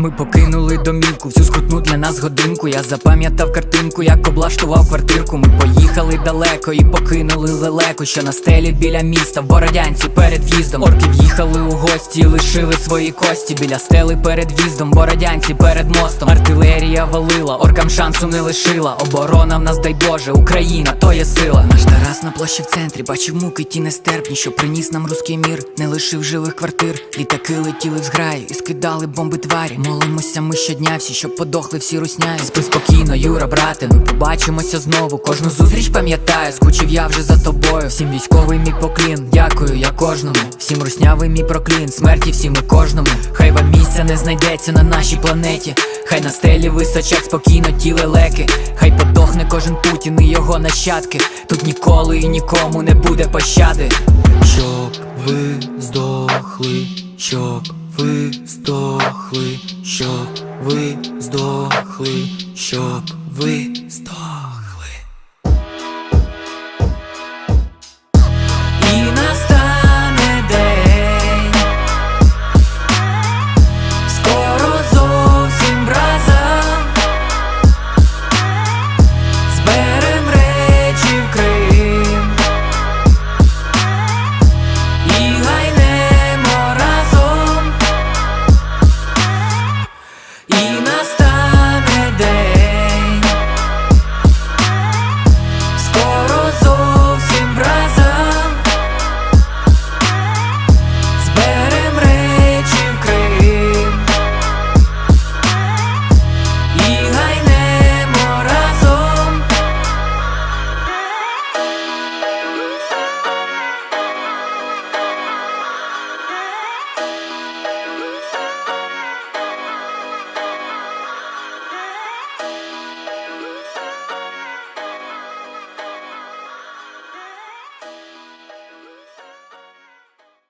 Ми покинули домівку, всю скрутну для нас годинку. Я запам'ятав картинку, як облаштував квартирку. Ми поїхали далеко і покинули лелеку, що на стелі біля міста в Бородянці перед в'їздом. Орки в'їхали у гості, лишили свої кості біля стели перед в'їздом, Бородянці перед мостом. Артилерія валила, оркам шансу не лишила. Оборона в нас, дай Боже, Україна, то є сила. Наш Тарас на площі в центрі бачив муки ті нестерпні, що приніс нам руський мір, не лишив живих квартир. Літаки летіли в зграї і скидали бомби тварі. Молимося ми щодня всі, щоб подохли всі русняї. Спи спокійно, Юра, брате, ми побачимося знову. Кожну зустріч пам'ятаю, скучив я вже за тобою. Всім військовий мій поклін, дякую я кожному. Всім руснявий мій проклін, смерті всім і кожному. Хай вам місця не знайдеться на нашій планеті. Хай на стелі височать спокійно ті лелеки. Хай подохне кожен Путін і його нащадки. Тут ніколи і нікому не буде пощади. Щоб ви здохли, щоб ви здохли, щоб ви здохли, щоб ви здохли.